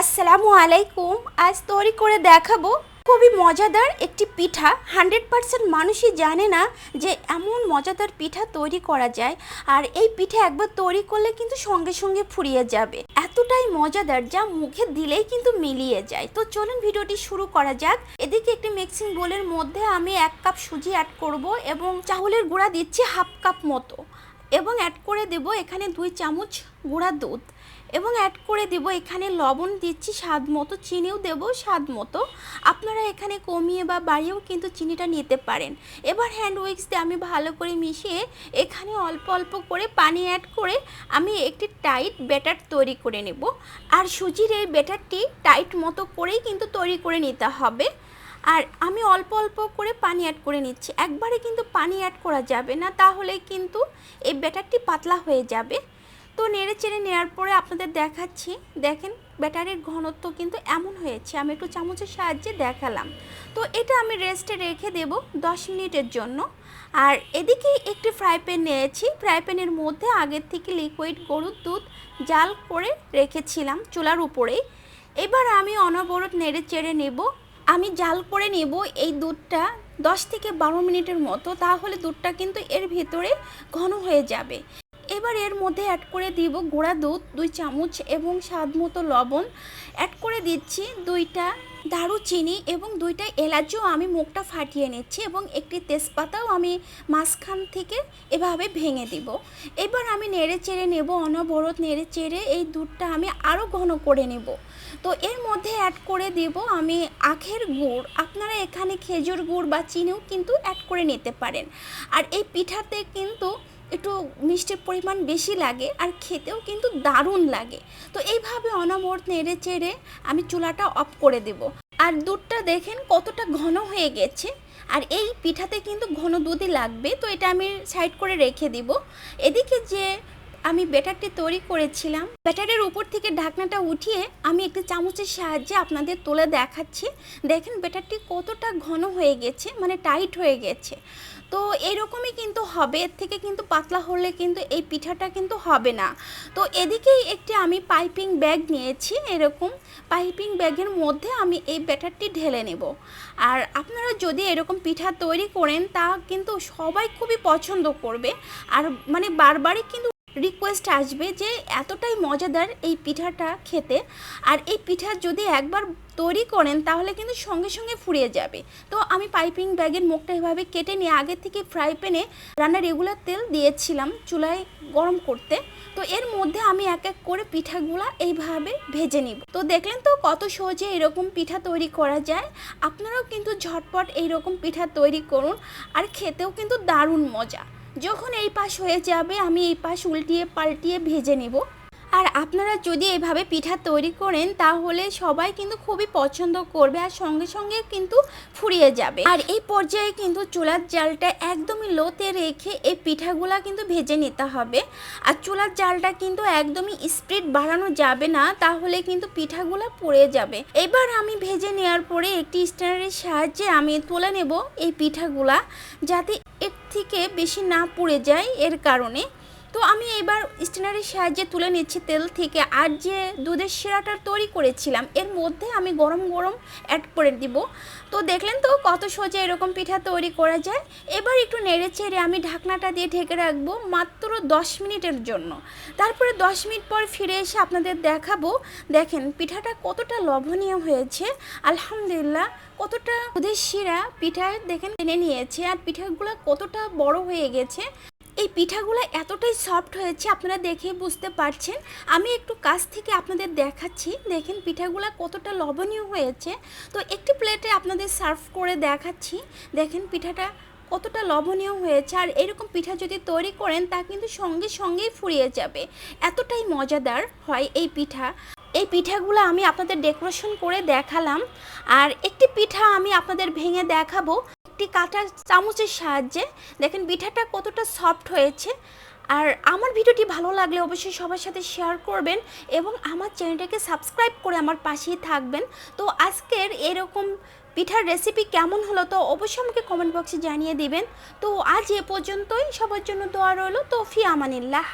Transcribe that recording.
আসসালামু আলাইকুম। আজ তৈরি করে দেখাবো খুবই মজাদার একটি পিঠা। হান্ড্রেড পার্সেন্ট মানুষই জানে না যে এমন মজাদার পিঠা তৈরি করা যায়। আর এই পিঠা একবার তৈরি করলে কিন্তু সঙ্গে সঙ্গে ফুরিয়ে যাবে। এতটাই মজাদার যা মুখে দিলেই কিন্তু মিলিয়ে যায়। তো চলুন ভিডিওটি শুরু করা যাক। এদিকে একটি মিক্সিং বোলের মধ্যে আমি এক কাপ সুজি অ্যাড করব এবং চাউলের গুঁড়া দিচ্ছি হাফ কাপ মতো। এবং অ্যাড করে দেব এখানে দুই চামচ গুঁড়া দুধ। এবং অ্যাড করে দেব এখানে লবণ দিচ্ছি স্বাদ মতো, চিনিও দেব স্বাদ মতো। আপনারা এখানে কমিয়ে বা বাড়িয়েও কিন্তু চিনিটা নিতে পারেন। এবার হ্যান্ড উইক্স দিয়ে আমি ভালো করে মিশিয়ে এখানে অল্প অল্প করে পানি অ্যাড করে আমি একটি টাইট ব্যাটার তৈরি করে নেব। আর সুজির এই ব্যাটারটি টাইট মতো করেই কিন্তু তৈরি করে নিতে হবে। আর আমি অল্প অল্প করে পানি অ্যাড করে নিচ্ছি। একবারে কিন্তু পানি অ্যাড করা যাবে না, তাহলে কিন্তু এই ব্যাটারটি পাতলা হয়ে যাবে। তো নেড়ে চেড়ে নেওয়ার পরে আপনাদের দেখাচ্ছি, দেখেন ব্যাটারির ঘনত্ব কিন্তু এমন হয়েছে, আমি একটু চামচের সাহায্যে দেখালাম। তো এটা আমি রেস্টে রেখে দেব দশ মিনিটের জন্য। আর এদিকে একটি ফ্রাই প্যান নিয়েছি ফ্রাই প্যানের মধ্যে আগের থেকে লিকুইড গরুর দুধ জাল করে রেখেছিলাম চুলার উপরেই। এবার আমি অনবরত নেড়ে চেড়ে নেব। আমি জাল করে নেব এই দুধটা দশ থেকে বারো মিনিটের মতো, তাহলে দুধটা কিন্তু এর ভেতরে ঘন হয়ে যাবে। এবার এর মধ্যে অ্যাড করে দিব গুঁড়া দুধ, দুই চামচ এবং স্বাদ মতো লবণ। অ্যাড করে দিচ্ছি দুইটা দারুচিনি এবং দুইটা এলাচও আমি মুখটা ফাটিয়ে নিচ্ছি এবং একটি তেজপাতাও আমি মাঝখান থেকে এভাবে ভেঙে দিব। এবার আমি নেড়ে চেড়ে নেব, অনবরত নেড়ে চেড়ে এই দুধটা আমি আরও ঘন করে নেব। তো এর মধ্যে অ্যাড করে দেব আমি আখের গুড়। আপনারা এখানে খেজুর গুড় বা চিনিও কিন্তু অ্যাড করে নিতে পারেন। আর এই পিঠাতে কিন্তু একটু মিষ্টির পরিমাণ বেশি লাগে আর খেতেও কিন্তু দারুণ লাগে। তো এইভাবে অনবরত নেড়ে চেড়ে আমি চুলাটা অফ করে দেব। আর দুধটা দেখেন কতটা ঘন হয়ে গেছে। আর এই পিঠাতে কিন্তু ঘন দুধই লাগবে, তো এটা আমি সাইড করে রেখে দিব। এদিকে যে আমি ব্যাটারটি তৈরি করেছিলাম। ব্যাটারের উপর থেকে ঢাকনাটা উঠিয়ে আমি একটি চামচের সাহায্যে আপনাদের তুলে দেখাচ্ছি। দেখেন ব্যাটারটি কতটা ঘন হয়ে গেছে মানে টাইট হয়ে গেছে। তো এরকমই কিন্তু হবে, এর থেকে কিন্তু পাতলা হলে কিন্তু এই পিঠাটা কিন্তু হবে না। তো এদিকেই একটি আমি পাইপিং ব্যাগ নিয়েছি, এরকম পাইপিং ব্যাগের মধ্যে আমি এই ব্যাটারটি ঢেলে নেব। আর আপনারা যদি এরকম পিঠা তৈরি করেন, তা কিন্তু সবাই খুবই পছন্দ করবে। আর মানে বারবারই কিন্তু রিকোয়েস্ট আসবে যে এতটাই মজাদার এই পিঠাটা খেতে। আর এই পিঠা যদি একবার তৈরি করেন, তাহলে কিন্তু সঙ্গে সঙ্গে ফুরিয়ে যাবে। তো আমি পাইপিং ব্যাগের মুখটা এভাবে কেটে নিয়ে আগে থেকে ফ্রাই প্যানে রান্নার রেগুলার তেল দিয়েছিলাম চুলায় গরম করতে। তো এর মধ্যে আমি এক এক করে পিঠাগুলা এইভাবে ভেজে নিব। তো দেখলেন তো কত সহজে এরকম পিঠা তৈরি করা যায়। আপনারাও কিন্তু ঝটপট এইরকম পিঠা তৈরি করুন। আর খেতেও কিন্তু দারুণ মজা। যখন এই পাশ হয়ে যাবে, আমি এই পাশ উল্টিয়ে পাল্টিয়ে ভেজে নেব। আর আপনারা যদি এভাবে পিঠা তৈরি করেন, তাহলে সবাই কিন্তু খুবই পছন্দ করবে আর সঙ্গে সঙ্গে কিন্তু ফুরিয়ে যাবে। আর এই পর্যায়ে কিন্তু চুলার জালটা একদমই লোতে রেখে এই পিঠাগুলা কিন্তু ভেজে নিতে হবে। আর চুলার জালটা কিন্তু একদমই স্পিড বাড়ানো যাবে না, তাহলে কিন্তু পিঠাগুলা পুড়ে যাবে। এবার আমি ভেজে নেওয়ার পরে একটি স্ট্যান্ডারের সাহায্যে আমি তুলে নেব এই পিঠাগুলা, যাতে থেকে বেশি না পুড়ে যায় এর কারণে। তো আমি এবার স্টেনারের সাহায্যে তুলে নিচ্ছি তেল থেকে। আর যে দুধের শিরাটা তৈরি করেছিলাম, এর মধ্যে আমি গরম গরম অ্যাড করে দিব। তো দেখলেন তো কত সোজা এরকম পিঠা তৈরি করা যায়। এবার একটু নেড়ে চেড়ে আমি ঢাকনাটা দিয়ে ঢেকে রাখব মাত্র দশ মিনিটের জন্য। তারপরে দশ মিনিট পর ফিরে এসে আপনাদের দেখাবো। দেখেন পিঠাটা কতটা লবণীয় হয়েছে। আলহামদুলিল্লাহ, কতটা দুধের শিরা পিঠা দেখেন টেনে নিয়েছে। আর পিঠাগুলো কতটা বড় হয়ে গেছে। এই পিঠাগুলো এতটাই সফট হয়েছে, আপনারা দেখে বুঝতে পারছেন। আমি একটু কাছ থেকে আপনাদের দেখাচ্ছি। দেখেন পিঠাগুলো কতটা লবণীয় হয়েছে। তো একটি প্লেটে আপনাদের সার্ভ করে দেখাচ্ছি। দেখেন পিঠাটা কতটা লবণীয় হয়েছে। আর এরকম পিঠা যদি তৈরি করেন, তা কিন্তু সঙ্গে সঙ্গেই ফুরিয়ে যাবে। এতটাই মজাদার হয় এই পিঠা। এই পিঠাগুলো আমি আপনাদের ডেকোরেশন করে দেখালাম। আর একটি পিঠা আমি আপনাদের ভেঙে দেখাবো। একটি কাঁটা চামচের সাহায্যে দেখেন পিঠাটা কতটা সফট হয়েছে। আর আমার ভিডিওটি ভালো লাগলে অবশ্যই সবার সাথে শেয়ার করবেন এবং আমার চ্যানেলটাকে সাবস্ক্রাইব করে আমার পাশেই থাকবেন। তো আজকের এরকম পিঠার রেসিপি কেমন হলো তো অবশ্যই আমাকে কমেন্ট বক্সে জানিয়ে দিবেন। তো আজ এ পর্যন্তই। সবার জন্য দোয়া রইল তো ফি আমানিল্লাহ।